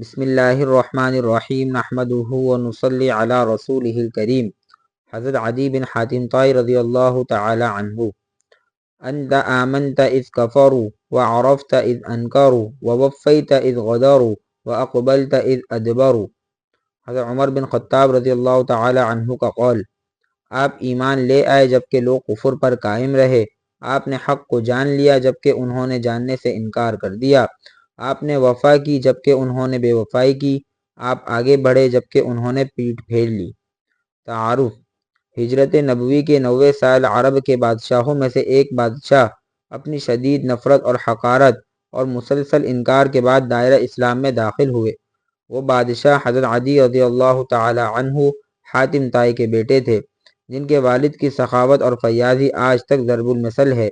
بسم اللہ الرحمن الرحیم نحمده ونصلی علی رسوله الکریم۔ حضرت عدی بن حاتم طائی رضی اللہ تعالی عنہ۔ انت آمنت اذ کفروا وعرفت اذ انکروا ووفیت اذ غدروا واقبلت اذ ادبروا۔ حضرت عمر بن خطاب رضی اللہ تعالی عنہ کا قول، آپ ایمان لے آئے جبکہ لوگ کفر پر قائم رہے۔ آپ نے حق کو جان لیا جبکہ انہوں نے جاننے سے انکار کر دیا۔ آپ نے وفا کی جبکہ انہوں نے بے وفائی کی۔ آپ آگے بڑھے جبکہ انہوں نے پیٹ پھیر لی۔ تعارف۔ ہجرت نبوی کے نوے سال عرب کے بادشاہوں میں سے ایک بادشاہ اپنی شدید نفرت اور حقارت اور مسلسل انکار کے بعد دائرہ اسلام میں داخل ہوئے۔ وہ بادشاہ حضرت عدی رضی اللہ تعالی عنہ حاتم تائی کے بیٹے تھے، جن کے والد کی سخاوت اور فیاضی آج تک ضرب المثل ہے۔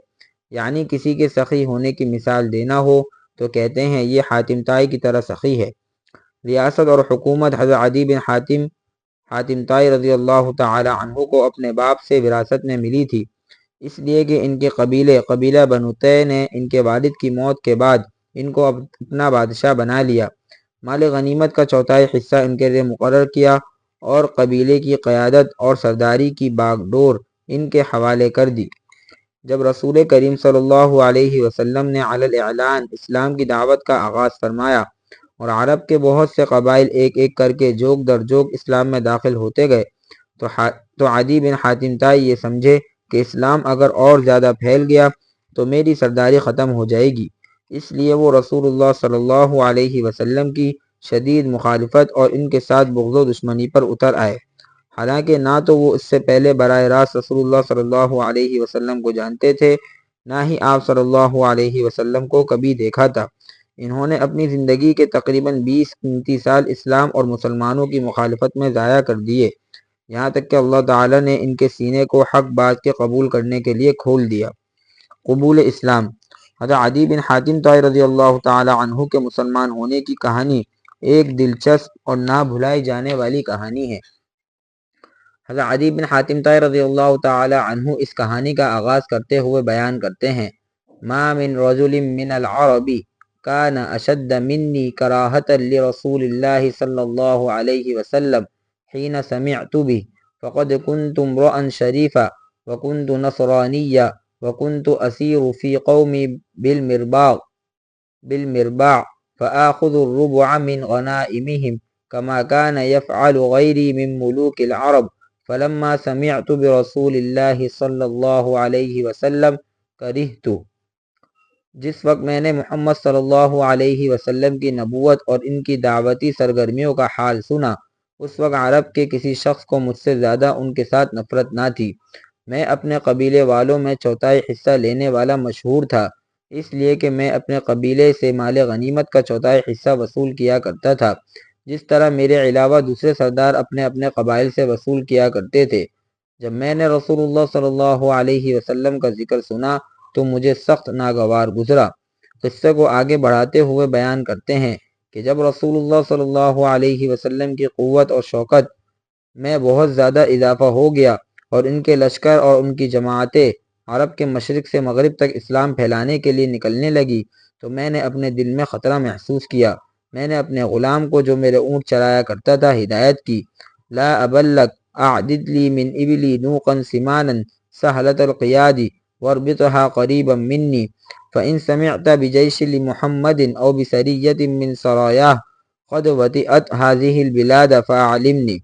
یعنی کسی کے سخی ہونے کی مثال دینا ہو تو کہتے ہیں یہ حاتم تائی کی طرح سخی ہے۔ ریاست اور حکومت حضرت عدی بن حاتم حاتم تائی رضی اللہ تعالی عنہ کو اپنے باپ سے وراثت میں ملی تھی۔ اس لیے کہ ان کے قبیلے، قبیلہ بنوتے نے ان کے والد کی موت کے بعد ان کو اپنا بادشاہ بنا لیا۔ مال غنیمت کا چوتھائی حصہ ان کے لیے مقرر کیا اور قبیلے کی قیادت اور سرداری کی باغ ڈور ان کے حوالے کر دی۔ جب رسول کریم صلی اللہ علیہ وسلم نے علی الاعلان اسلام کی دعوت کا آغاز فرمایا اور عرب کے بہت سے قبائل ایک ایک کر کے جوگ در جوگ اسلام میں داخل ہوتے گئے تو عدی بن حاتم تائی یہ سمجھے کہ اسلام اگر اور زیادہ پھیل گیا تو میری سرداری ختم ہو جائے گی۔ اس لیے وہ رسول اللہ صلی اللہ علیہ وسلم کی شدید مخالفت اور ان کے ساتھ بغض و دشمنی پر اتر آئے۔ حالانکہ نہ تو وہ اس سے پہلے براہ راست رسول اللہ صلی اللہ علیہ وسلم کو جانتے تھے، نہ ہی آپ صلی اللہ علیہ وسلم کو کبھی دیکھا تھا۔ انہوں نے اپنی زندگی کے تقریباً بیس قیمتی سال اسلام اور مسلمانوں کی مخالفت میں ضائع کر دیے۔ یہاں تک کہ اللہ تعالیٰ نے ان کے سینے کو حق بات کے قبول کرنے کے لیے کھول دیا۔ قبول اسلام۔ حضرت عدی بن حاتم طائی رضی اللہ تعالی عنہ کے مسلمان ہونے کی کہانی ایک دلچسپ اور نہ بھلائی جانے والی کہانی ہے۔ حضرت عدی بن حاتم طائی رضی اللہ تعالی عنہ اس کہانی کا آغاز کرتے ہوئے بیان کرتے ہیں ما من رجل من العرب كان اشد مني كراهة لرسول الله صلى الله عليه وسلم حين سمعت به فقد كنت امرأ شريفا وكنت نصرانيا وكنت أسير في قومي بالمرباغ بالمرباع فآخذ الربع من غنائمهم كما كان يفعل غيري من ملوك العرب فلما سمعت برسول اللہ صلی اللہ علیہ وسلم کرہت جس وقت میں نے محمد صلی اللہ علیہ وسلم کی نبوت اور ان کی دعوتی سرگرمیوں کا حال سنا، اس وقت عرب کے کسی شخص کو مجھ سے زیادہ ان کے ساتھ نفرت نہ تھی۔ میں اپنے قبیلے والوں میں چوتھائی حصہ لینے والا مشہور تھا، اس لیے کہ میں اپنے قبیلے سے مال غنیمت کا چوتھائی حصہ وصول کیا کرتا تھا۔ جس طرح میرے علاوہ دوسرے سردار اپنے اپنے قبائل سے وصول کیا کرتے تھے۔ جب میں نے رسول اللہ صلی اللہ علیہ وسلم کا ذکر سنا تو مجھے سخت ناگوار گزرا۔ قصے کو آگے بڑھاتے ہوئے بیان کرتے ہیں کہ جب رسول اللہ صلی اللہ علیہ وسلم کی قوت اور شوکت میں بہت زیادہ اضافہ ہو گیا اور ان کے لشکر اور ان کی جماعتیں عرب کے مشرق سے مغرب تک اسلام پھیلانے کے لیے نکلنے لگی تو میں نے اپنے دل میں خطرہ محسوس کیا۔ میں نے اپنے غلام کو جو میرے اونٹ چلایا کرتا تھا ہدایت کی، لا ابلک اعدد لی من ابلی نوقا سمانا سہلت القیادی وربطها قریبا منی فإن سمعت بجیش لمحمد او بسریت من سرایاه قد وطئت هذه البلاد فاعلمنی۔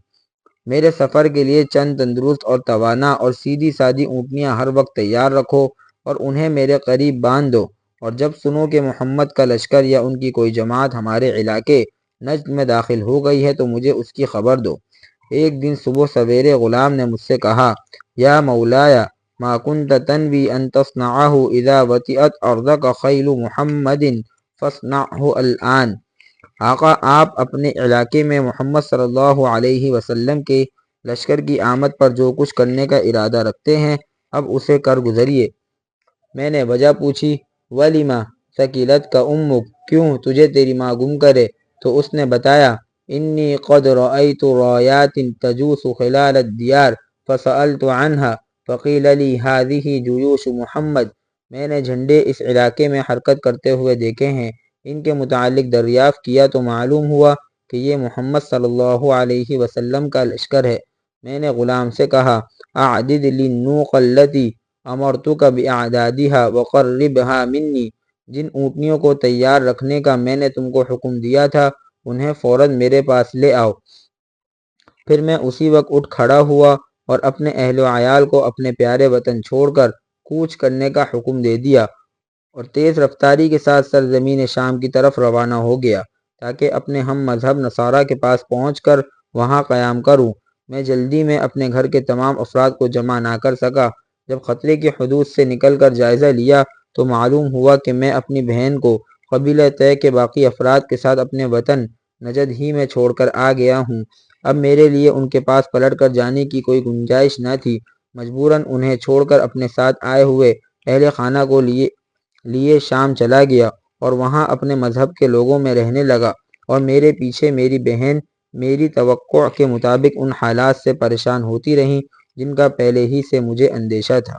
میرے سفر کے لیے چند تندرست اور توانا اور سیدھی سادی اونٹنیاں ہر وقت تیار رکھو اور انہیں میرے قریب باندھ دو۔ اور جب سنو کہ محمد کا لشکر یا ان کی کوئی جماعت ہمارے علاقے نجد میں داخل ہو گئی ہے تو مجھے اس کی خبر دو۔ ایک دن صبح سویرے غلام نے مجھ سے کہا، یا مولایا، ما كنت تنوی ان تصنعه اذا وطئت ارضك خیل محمد فصنعه الان آقا، آپ اپنے علاقے میں محمد صلی اللہ علیہ وسلم کے لشکر کی آمد پر جو کچھ کرنے کا ارادہ رکھتے ہیں، اب اسے کر گزریے۔ میں نے وجہ پوچھی ولیما ثقیلت کا امک کیوں تجھے تیری ماں گم کرے؟ تو اس نے بتایا انی قد رأیت رایات تجوس خلال الدیار فسألت عنها فقیل لی هذه جیوش محمد۔ میں نے جھنڈے اس علاقے میں حرکت کرتے ہوئے دیکھے ہیں۔ ان کے متعلق دریافت کیا تو معلوم ہوا کہ یہ محمد صلی اللہ علیہ وسلم کا لشکر ہے۔ میں نے غلام سے کہا اعدد للنوق التي امرتك باعدادها وقربها مني۔ جن اونٹنیوں کو تیار رکھنے کا میں نے تم کو حکم دیا تھا، انہیں فوراً میرے پاس لے آؤ۔ پھر میں اسی وقت اٹھ کھڑا ہوا اور اپنے اہل و عیال کو اپنے پیارے وطن چھوڑ کر کوچ کرنے کا حکم دے دیا اور تیز رفتاری کے ساتھ سرزمین شام کی طرف روانہ ہو گیا تاکہ اپنے ہم مذہب نصارہ کے پاس پہنچ کر وہاں قیام کروں۔ میں جلدی میں اپنے گھر کے تمام افراد کو جمع نہ کر سکا۔ جب خطرے کی حدود سے نکل کر جائزہ لیا تو معلوم ہوا کہ میں اپنی بہن کو قبیلہ طے کے باقی افراد کے ساتھ اپنے وطن نجد ہی میں چھوڑ کر آ گیا ہوں۔ اب میرے لیے ان کے پاس پلٹ کر جانے کی کوئی گنجائش نہ تھی۔ مجبوراً انہیں چھوڑ کر اپنے ساتھ آئے ہوئے اہل خانہ کو لیے لیے شام چلا گیا اور وہاں اپنے مذہب کے لوگوں میں رہنے لگا اور میرے پیچھے میری بہن میری توقع کے مطابق ان حالات سے پریشان ہوتی رہیں جن کا پہلے ہی سے مجھے اندیشہ تھا۔